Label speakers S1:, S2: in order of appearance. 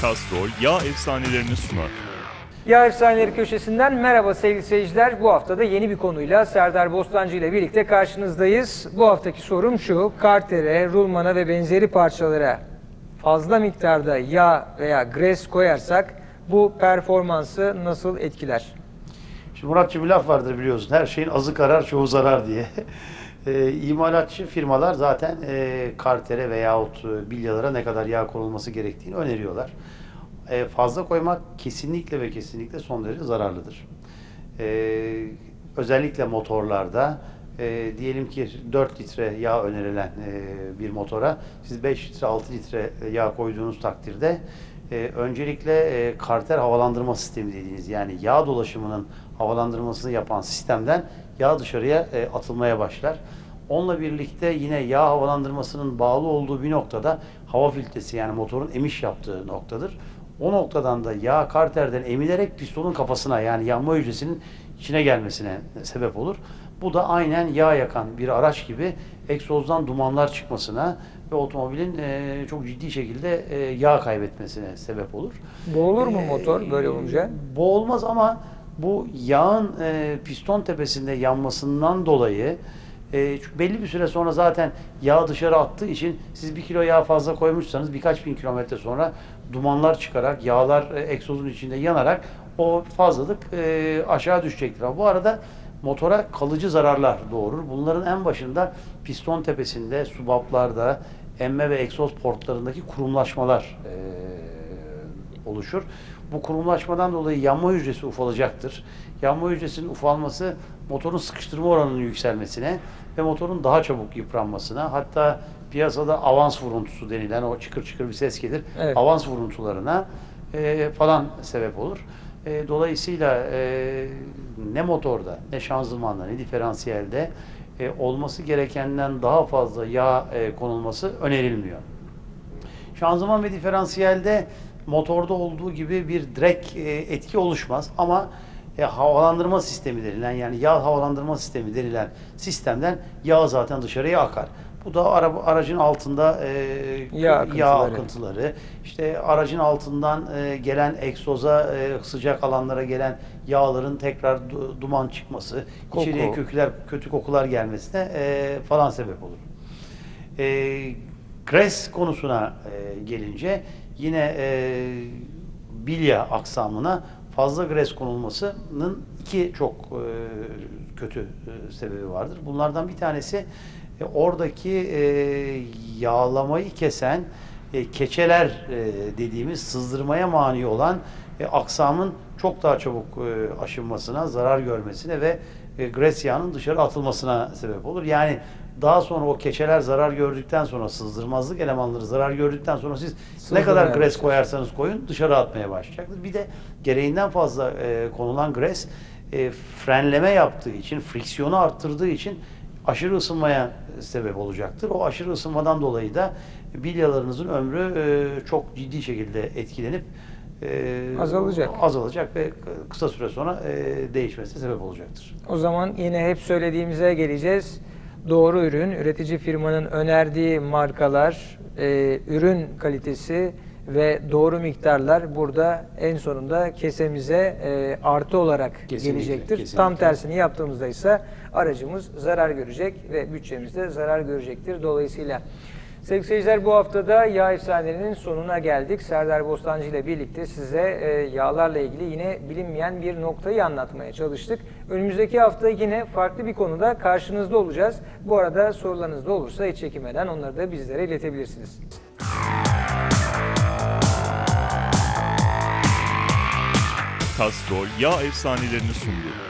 S1: Kastrol yağ efsanelerini sunar.
S2: Yağ Efsaneleri köşesinden merhaba sevgili seyirciler. Bu hafta da yeni bir konuyla Serdar Bostancı ile birlikte karşınızdayız. Bu haftaki sorum şu. Kartere, rulmana ve benzeri parçalara fazla miktarda yağ veya gres koyarsak bu performansı nasıl etkiler?
S3: Şimdi Muratçı bir laf vardır biliyorsun. Her şeyin azı karar, çoğu zarar diye. E, imalatçı firmalar zaten e, kartere veyahut e, bilyalara ne kadar yağ konulması gerektiğini öneriyorlar. E, fazla koymak kesinlikle ve kesinlikle son derece zararlıdır. E, özellikle motorlarda e, diyelim ki 4 litre yağ önerilen e, bir motora siz 5 litre 6 litre yağ koyduğunuz takdirde e, öncelikle e, karter havalandırma sistemi dediğiniz yani yağ dolaşımının havalandırmasını yapan sistemden yağ dışarıya e, atılmaya başlar. Onunla birlikte yine yağ havalandırmasının bağlı olduğu bir noktada hava filtresi yani motorun emiş yaptığı noktadır. O noktadan da yağ karterden emilerek pistonun kafasına yani yanma hücresinin içine gelmesine sebep olur. Bu da aynen yağ yakan bir araç gibi egzozdan dumanlar çıkmasına ve otomobilin e, çok ciddi şekilde e, yağ kaybetmesine sebep olur.
S2: Boğulur mu
S3: Ee,
S2: motor böyle olunca?
S3: Boğulmaz ama bu yağın e, piston tepesinde yanmasından dolayı e, çünkü belli bir süre sonra zaten yağ dışarı attığı için siz bir kilo yağ fazla koymuşsanız birkaç bin kilometre sonra dumanlar çıkarak yağlar e, egzozun içinde yanarak o fazlalık e, aşağı düşecektir. Ama bu arada motora kalıcı zararlar doğurur. Bunların en başında piston tepesinde, subaplarda, emme ve egzoz portlarındaki kurumlaşmalar e, oluşur. Bu kurumlaşmadan dolayı yanma hücresi ufalacaktır. Yanma hücresinin ufalması motorun sıkıştırma oranının yükselmesine ve motorun daha çabuk yıpranmasına hatta piyasada avans vuruntusu denilen o çıkır çıkır bir ses gelir.
S2: Evet.
S3: Avans vuruntularına e, falan sebep olur. E, dolayısıyla e, ne motorda ne şanzımanda ne diferansiyelde e, olması gerekenden daha fazla yağ e, konulması önerilmiyor. Şanzıman ve diferansiyelde motorda olduğu gibi bir direkt e, etki oluşmaz ama e, havalandırma sistemi denilen yani yağ havalandırma sistemi denilen sistemden yağ zaten dışarıya akar. Bu da araba, aracın altında e,
S2: Yağ akıntıları.
S3: akıntıları, işte aracın altından e, gelen egzoza, e, sıcak alanlara gelen yağların tekrar du- duman çıkması,
S2: Koku.
S3: içeriye köküler, kötü kokular gelmesine e, falan sebep olur. E, Gres konusuna e, gelince yine e, bilya aksamına fazla gres konulmasının iki çok e, kötü e, sebebi vardır. Bunlardan bir tanesi e, oradaki e, yağlamayı kesen e, keçeler e, dediğimiz sızdırmaya mani olan e, aksamın çok daha çabuk e, aşınmasına, zarar görmesine ve e, gres yağının dışarı atılmasına sebep olur. Yani daha sonra o keçeler zarar gördükten sonra sızdırmazlık elemanları zarar gördükten sonra siz ne kadar gres
S2: başlar.
S3: koyarsanız koyun dışarı atmaya başlayacaktır. Bir de gereğinden fazla e, konulan gres e, frenleme yaptığı için, friksiyonu arttırdığı için aşırı ısınmaya sebep olacaktır. O aşırı ısınmadan dolayı da bilyalarınızın ömrü e, çok ciddi şekilde etkilenip e,
S2: Azalacak.
S3: azalacak ve kısa süre sonra e, değişmesine sebep olacaktır.
S2: O zaman yine hep söylediğimize geleceğiz. Doğru ürün, üretici firmanın önerdiği markalar, e, ürün kalitesi ve doğru miktarlar burada en sonunda kesemize e, artı olarak
S3: Kesinlikle,
S2: gelecektir.
S3: kesinlikle.
S2: Tam tersini yaptığımızda ise aracımız zarar görecek ve bütçemiz de zarar görecektir. Dolayısıyla Sevgili seyirciler bu haftada yağ efsanelerinin sonuna geldik. Serdar Bostancı ile birlikte size e, yağlarla ilgili yine bilinmeyen bir noktayı anlatmaya çalıştık. Önümüzdeki hafta yine farklı bir konuda karşınızda olacağız. Bu arada sorularınız da olursa hiç çekinmeden onları da bizlere iletebilirsiniz.
S1: Kastrol yağ efsanelerini sundu.